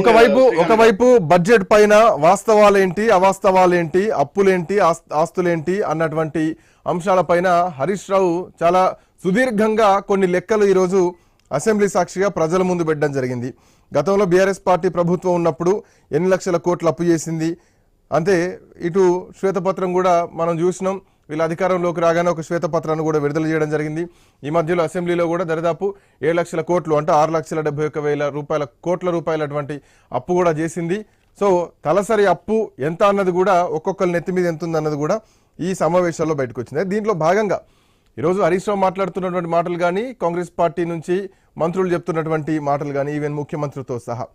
ఒకవైపు ఒకవైపు బడ్జెట్ పైన వాస్తవాలేంటి అవాస్తవాలేంటి అప్పులేంటి ఆస్- ఆస్తులేంటి అన్నటువంటి అంశాలపైన హరీష్ రావు చాలా సుదీర్ఘంగా కొన్ని లెక్కలు ఈరోజు అసెంబ్లీ సాక్షిగా ప్రజల ముందు పెట్టడం జరిగింది. గతంలో బీఆర్ఎస్ పార్టీ ప్రభుత్వం ఉన్నప్పుడు ఎన్ని లక్షల కోట్లు అప్పు చేసింది? అంతే ఇటు శ్వేతపత్రం కూడా మనం చూసినాం వీళ్ళ అధికారంలోకి రాగానే ఒక శ్వేతపత్రాన్ని కూడా విడుదల చేయడం జరిగింది. ఈ మధ్యలో అసెంబ్లీలో కూడా దరిదాపు ఏడు లక్షల కోట్లు అంటే ఆరు లక్షల డెబ్బై ఒక్క వేల రూపాయల కోట్ల రూపాయలటువంటి అప్పు కూడా చేసింది. సో తలసరి అప్పు ఎంత అన్నది కూడా ఒక్కొక్కరి నెత్తి మీద ఎంత ఉందన్నది కూడా ఈ సమావేశాల్లో బయటకు వచ్చింది. దీంట్లో భాగంగా ఈరోజు హరీష్ రావు మాట్లాడుతున్నటువంటి మాటలు కానీ కాంగ్రెస్ పార్టీ నుంచి మంత్రులు చెప్తున్నటువంటి మాటలు కానీ ఈవెన్ ముఖ్యమంత్రితో సహా.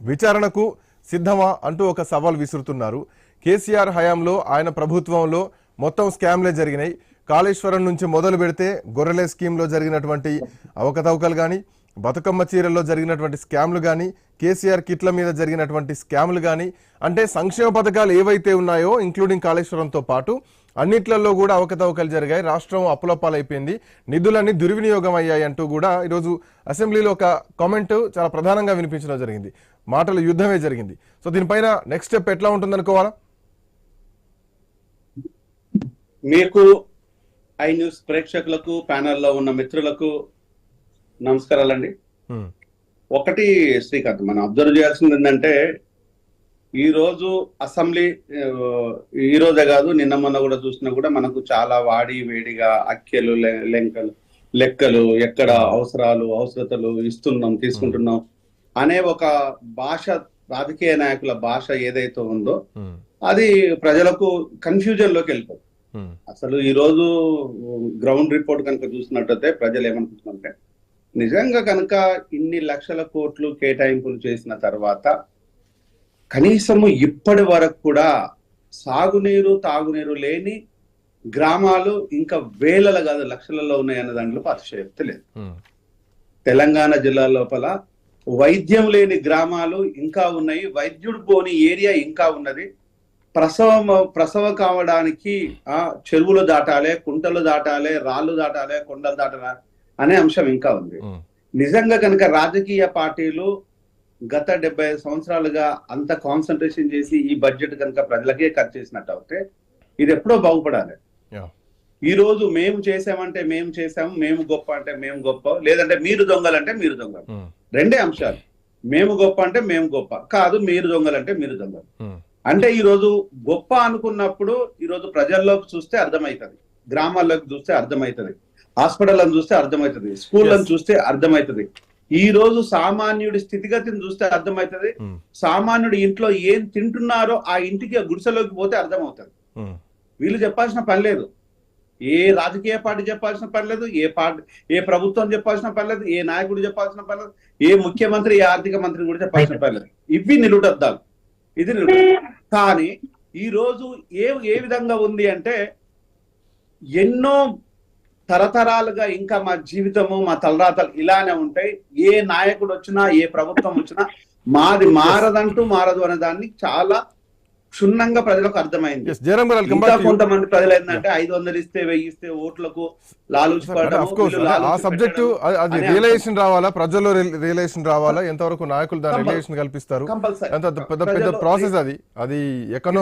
విచారణకు సిద్ధమా అంటూ ఒక సవాల్ విసురుతున్నారు. కేసీఆర్ హయాంలో ఆయన ప్రభుత్వంలో మొత్తం స్కామ్లే జరిగినాయి. కాళేశ్వరం నుంచి మొదలు పెడితే గొర్రెలే స్కీమ్లో జరిగినటువంటి అవకతవకలు కానీ బతుకమ్మ చీరల్లో జరిగినటువంటి స్కామ్లు కానీ కేసీఆర్ కిట్ల మీద జరిగినటువంటి స్కామ్లు కానీ అంటే సంక్షేమ పథకాలు ఏవైతే ఉన్నాయో ఇంక్లూడింగ్ కాళేశ్వరంతో పాటు అన్నిట్లలో కూడా అవకతవకలు జరిగాయి. రాష్ట్రం అప్పులపాలైపోయింది. నిధులన్నీ దుర్వినియోగం అయ్యాయి అంటూ కూడా ఈరోజు అసెంబ్లీలో ఒక కామెంట్ చాలా ప్రధానంగా వినిపించడం జరిగింది. మాటల యుద్ధమే జరిగింది. సో దీనిపైన నెక్స్ట్ స్టెప్ ఎట్లా ఉంటుందనుకోవాలా? మీకు ఐ న్యూస్ ప్రేక్షకులకు ప్యానెల్లో ఉన్న మిత్రులకు నమస్కారాలండి. ఒకటి శ్రీకాంత్ మనం అబ్జర్వ్ చేయాల్సింది ఏంటంటే ఈ రోజు అసెంబ్లీ ఈ రోజే కాదు నిన్న మొన్న కూడా చూసినా కూడా మనకు చాలా వాడి వేడిగా అక్కెలు లెంకలు లెక్కలు ఎక్కడ అవసరాలు అవసరతలు ఇస్తున్నాం తీసుకుంటున్నాం అనే ఒక భాష రాజకీయ నాయకుల భాష ఏదైతే ఉందో. అది ప్రజలకు కన్ఫ్యూజన్లోకి వెళ్ళిపోతుంది. అసలు ఈ రోజు గ్రౌండ్ రిపోర్ట్ కనుక చూసినట్టయితే ప్రజలు ఏమనుకుంటున్నారంటే నిజంగా కనుక ఇన్ని లక్షల కోట్లు కేటాయింపులు చేసిన తర్వాత కనీసము ఇప్పటి వరకు కూడా సాగునీరు తాగునీరు లేని గ్రామాలు ఇంకా వేలల కాదు లక్షలలో ఉన్నాయన్న దాంట్లో అతిశయోక్తి లేదు. తెలంగాణ జిల్లా లోపల వైద్యం లేని గ్రామాలు ఇంకా ఉన్నాయి వైద్యుడు పోని ఏరియా ఇంకా ఉన్నది ప్రసవం ప్రసవ కావడానికి ఆ చెరువులు దాటాలే కుంటలు దాటాలే రాళ్ళు దాటాలే కొండలు దాటాలే అనే అంశం ఇంకా ఉంది. నిజంగా కనుక రాజకీయ పార్టీలు గత డెబ్బై ఐదు సంవత్సరాలుగా అంత కాన్సన్ట్రేషన్ చేసి ఈ బడ్జెట్ కనుక ప్రజలకే ఖర్చు చేసినట్టు అయితే ఇది ఎప్పుడో బాగుపడాలి. ఈ రోజు మేము చేసామంటే మేము చేసాము మేము గొప్ప అంటే మేము గొప్ప లేదంటే మీరు దొంగలంటే మీరు దొంగలు. రెండే అంశాలు మేము గొప్ప అంటే మేము గొప్ప కాదు మీరు దొంగలంటే మీరు దొంగలు. అంటే ఈ రోజు గొప్ప అనుకున్నప్పుడు ఈ రోజు ప్రజల్లోకి చూస్తే అర్థమవుతుంది గ్రామాల్లోకి చూస్తే అర్థమవుతుంది హాస్పిటల్లను చూస్తే అర్థమవుతుంది స్కూళ్ళను. చూస్తే అర్థమవుతుంది ఈ రోజు సామాన్యుడి స్థితిగతిని చూస్తే అర్థమవుతుంది హ్మ్. సామాన్యుడి ఇంట్లో ఏం తింటున్నారో ఆ ఇంటికి గుడిసెలోకి పోతే అర్థమవుతుంది. హ్మ్. వీళ్ళు చెప్పాల్సిన పని లేదు. ఏ రాజకీయ పార్టీ చెప్పాల్సిన పని లేదు. ఏ పార్టీ ఏ ప్రభుత్వం చెప్పాల్సిన పని లేదు. ఏ నాయకుడు చెప్పాల్సిన పని లేదు. ఏ ముఖ్యమంత్రి ఏ ఆర్థిక మంత్రి కూడా చెప్పాల్సిన పని లేదు. ఇవి నిలుటద్దాలు ఇది కానీ ఈ రోజు ఏ ఏ విధంగా ఉంది అంటే ఎన్నో తరతరాలుగా ఇంకా మా జీవితము మా తలరాతలు ఇలానే ఉంటాయి. ఏ నాయకుడు వచ్చినా ఏ ప్రభుత్వం వచ్చినా మాది మారదంటూ మారదు అనే దాన్ని చాలా క్షుణ్ణంగా ప్రజలకు అర్థమైంది. ఇంకా కొంతమంది ప్రజలు ఏంటంటే ఐదు వందలు ఇస్తే వెయ్యి ఇస్తే ఓట్లకు సబ్జెక్టు అది రియలైజేషన్ రావాలా? ప్రజల్లో రియలైజేషన్ రావాలా? ఎంతవరకు నాయకులు దాని రియలైజేషన్ కల్పిస్తారు? ఎంత పెద్ద ప్రాసెస్ అది. అది ఎకనో